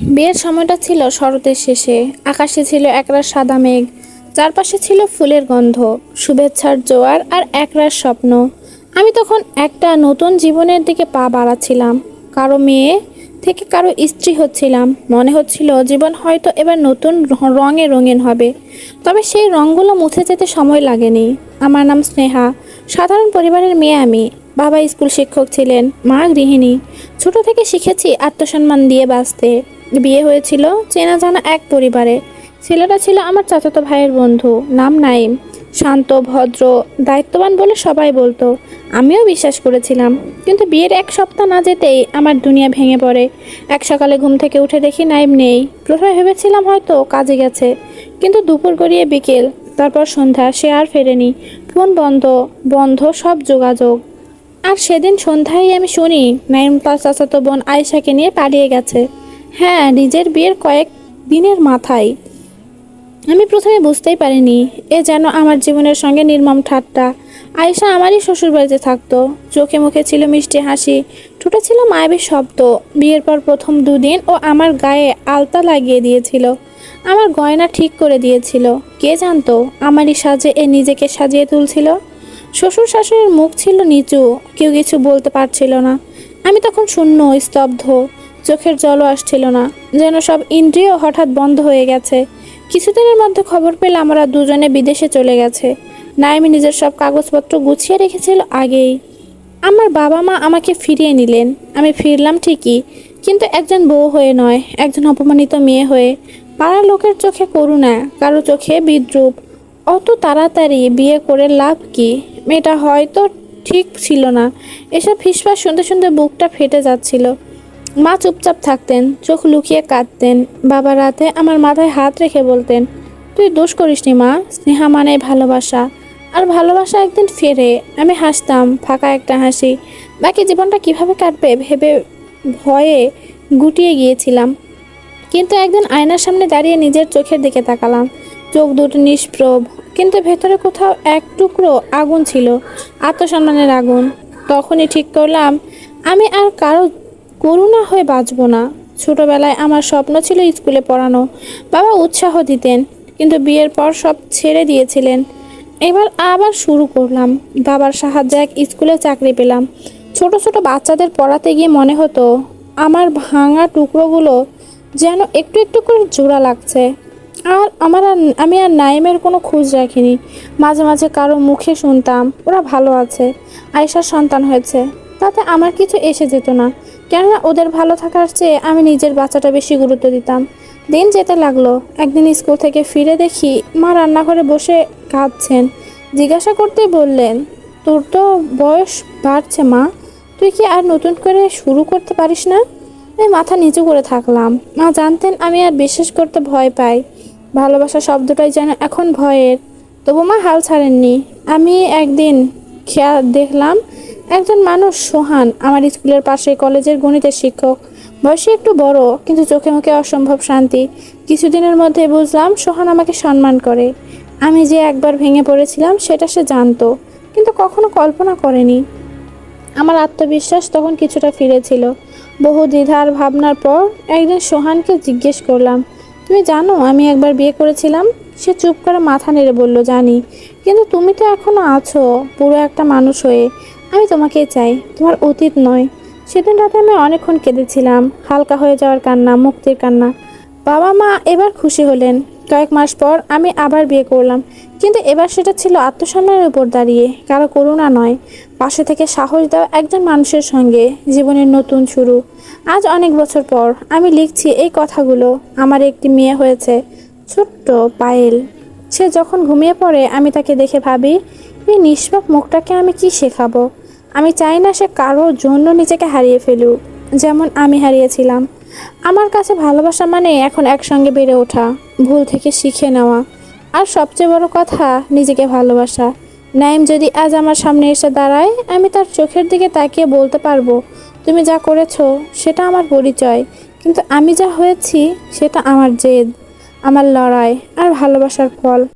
বিয়ের সময়টা ছিল শরতের শেষে। আকাশে ছিল একরাশ সাদা মেঘ। চারপাশে ছিল ফুলের গন্ধ, শুভেচ্ছার জোয়ার আর একরাশ স্বপ্ন। আমি তখন একটা নতুন জীবনের দিকে পা বাড়াচ্ছিলাম। কারও মেয়ে থেকে কারও স্ত্রী হচ্ছিলাম। মনে হচ্ছিল জীবন হয়তো এবার নতুন রঙে রঙিন হবে। তবে সেই রঙগুলো মুছে যেতে সময় লাগেনি। আমার নাম স্নেহা। সাধারণ পরিবারের মেয়ে আমি। বাবা স্কুল শিক্ষক ছিলেন, মা গৃহিণী। ছোট থেকে শিখেছি আত্মসম্মান দিয়ে বাঁচতে। বিয়ে হয়েছিল চেনা জানা এক পরিবারে। ছেলেটা ছিল আমার চাচাতো ভাইয়ের বন্ধু, নাম নাইম শান্ত, ভদ্র, দায়িত্ববান বলে সবাই বলতো। আমিও বিশ্বাস করেছিলাম, কিন্তু বিয়ের এক সপ্তাহ না যেতেই আমার দুনিয়া ভেঙে পড়ে। এক সকালে ঘুম থেকে উঠে দেখি নাইম নেই। প্রথমে ভেবেছিলাম হয়তো কাজে গেছে, কিন্তু দুপুর গড়িয়ে বিকেল, তারপর সন্ধ্যা, সে আর ফেরেনি। ফোন বন্ধ বন্ধ, সব যোগাযোগ। আর সেদিন সন্ধ্যায় আমি শুনি নাইম তার চাচাতো বোন আয়েশাকে নিয়ে পালিয়ে গেছে। হ্যাঁ নিজের বিয়ের কয়েক দিনের মাথায়। আমি প্রথমে বুঝতেই পারিনি, এ যেন আমার জীবনের সঙ্গে নির্মম ঠাট্টা। আয়েশা আমারই শ্বশুরবাড়িতে থাকতো। চোখে মুখে ছিল মিষ্টি হাসি, ঠোঁটে ছিল মায়াবী শব্দ। বিয়ের পর প্রথম দুদিন ও আমার গায়ে আলতা লাগিয়ে দিয়েছিল। আমার গয়না ঠিক করে দিয়েছিল। কে জানতো, আমারই সাজে এ নিজেকে সাজিয়ে তুলছিল। শ্বশুর শাশুড়ির মুখ ছিল নিচু, কেউ কিছু বলতে পারছিল না। আমি তখন শূন্য, স্তব্ধ। চোখের জলও আসছিল না। যেন সব ইন্দ্রিয় হঠাৎ বন্ধ হয়ে গেছে। কিছুদিনের মধ্যে খবর পেলে আমরা দুজনে বিদেশে চলে গেছে। নাইমি নিজের সব কাগজপত্র গুছিয়ে রেখেছিল আগেই। আমার বাবা মা আমাকে ফিরিয়ে নিলেন। আমি ফিরলাম ঠিকই, কিন্তু একজন বউ হয়ে নয়, একজন অপমানিত মেয়ে হয়ে। পাড়ার লোকের চোখে করুণা, কারও চোখে বিদ্রুপ। অত তাড়াতাড়ি বিয়ে করে লাভ কি? মেয়েটা হয়তো ঠিক ছিল না। এসব ফিসফাস শুনতে শুনতে বুকটা ফেটে যাচ্ছিল। মা চুপচাপ থাকতেন, চোখ লুকিয়ে কাঁদতেন। বাবা রাতে আমার মাথায় হাত রেখে বলতেন, তুই দোষ করিসনি মা, স্নেহা মানে ভালোবাসা। আর ভালোবাসা একদিন ফেরে, আমি হাসতাম, ফাঁকা একটা হাসি। বাকি জীবনটা কীভাবে কাটবে ভেবে ভয়ে গুটিয়ে গিয়েছিলাম। কিন্তু একদিন আয়নার সামনে দাঁড়িয়ে নিজের চোখের দিকে তাকালাম। চোখ দুটো নিষ্প্রভ, কিন্তু ভেতরে কোথাও এক টুকরো আগুন ছিল, আত্মসম্মানের আগুন। তখনই ঠিক করলাম, আমি আর কারও করুণা হয়ে বাঁচবো না। ছোটবেলায় আমার স্বপ্ন ছিল স্কুলে পড়ানো। বাবা উৎসাহ দিতেন, কিন্তু বিয়ের পর সব ছেড়ে দিয়েছিলেন। এবার আবার শুরু করলাম। বাবার সাহায্যে এক স্কুলে চাকরি পেলাম। ছোট ছোট বাচ্চাদের পড়াতে গিয়ে মনে হতো, আমার ভাঙা টুকরোগুলো যেন একটু একটু করে জোড়া লাগছে। আর আমার আর, আমি আর নাইমের কোনো খোঁজ রাখিনি। মাঝে মাঝে কারও মুখে শুনতাম, ওরা ভালো আছে, আয়েশার সন্তান হয়েছে। তাতে আমার কিছু এসে যেত না। কেননা ওদের ভালো থাকার চেয়ে আমি নিজের বাচ্চাটা বেশি গুরুত্ব দিতাম। দিন যেতে লাগল, একদিন স্কুল থেকে ফিরে দেখি মা রান্নাঘরে বসে কাঁদছেন। জিজ্ঞাসা করতেই বললেন, তোর তো বয়স বাড়ছে মা, তুই কি আর নতুন করে শুরু করতে পারিস না? আমি মাথা নিচু করে থাকলাম। মা জানতেন আমি আর বিশ্বাস করতে ভয় পাই। ভালোবাসা শব্দটাই যেন এখন ভয়ের। তবু মা হাল ছাড়েননি। আমি একদিন খেয়া দেখলাম একজন মানুষ সোহান, আমার স্কুলের পাশে কলেজের গণিতের শিক্ষক। বয়সে একটু বড়, কিন্তু চোখে মুখে অসম্ভব শান্তি। কিছুদিনের মধ্যে বুঝলাম সোহান আমাকে সম্মান করে। আমি যে একবার ভেঙে পড়েছিলাম, সেটা সে জানতো, কিন্তু কখনো কল্পনা করেনি। আমার আত্মবিশ্বাস তখন কিছুটা ফিরেছিল। বহু দ্বিধার ভাবনার পর একদিন সোহানকে জিজ্ঞেস করলাম, তুমি জানো আমি একবার বিয়ে করেছিলাম? সে চুপ করে মাথা নেড়ে বলল, জানি। কিন্তু তুমি তো এখনও আছো, পুরো একটা মানুষ হয়ে। আমি তোমাকেই চাই, তোমার অতীত নয়। সেদিন রাতে আমি অনেকক্ষণ কেঁদেছিলাম, হালকা হয়ে যাওয়ার কান্না, মুক্তির কান্না। বাবা মা এবার খুশি হলেন। কয়েক মাস পর আমি আবার বিয়ে করলাম, কিন্তু এবার সেটা ছিল আত্মসম্মানের উপর দাঁড়িয়ে, কারও করুণা নয়। পাশে থেকে সাহস দেওয়া একজন মানুষের সঙ্গে জীবনের নতুন শুরু। আজ অনেক বছর পর আমি লিখছি এই কথাগুলো, আমার একটি মেয়ে হয়েছে, ছোট্ট পায়েল। সে যখন ঘুমিয়ে পড়ে, আমি তাকে দেখে ভাবি, এই নিষ্পাপ মুখটাকে আমি কি শেখাবো? আমি চাই না সে কারোর জন্য নিজেকে হারিয়ে ফেলুক, যেমন আমি হারিয়েছিলাম। আমার কাছে ভালোবাসা মানে এখন একসঙ্গে বেড়ে ওঠা, ভুল থেকে শিখে নেওয়া। আর সবচেয়ে বড় কথা, নিজেকে ভালোবাসা। নাইম যদি আজ আমার সামনে এসে দাঁড়ায়, আমি তার চোখের দিকে তাকিয়ে বলতে পারব, তুমি যা করেছ, সেটা আমার পরিচয়। কিন্তু আমি যা হয়েছি, সেটা আমার জেদ, আমার লড়াই আর ভালোবাসার ফল।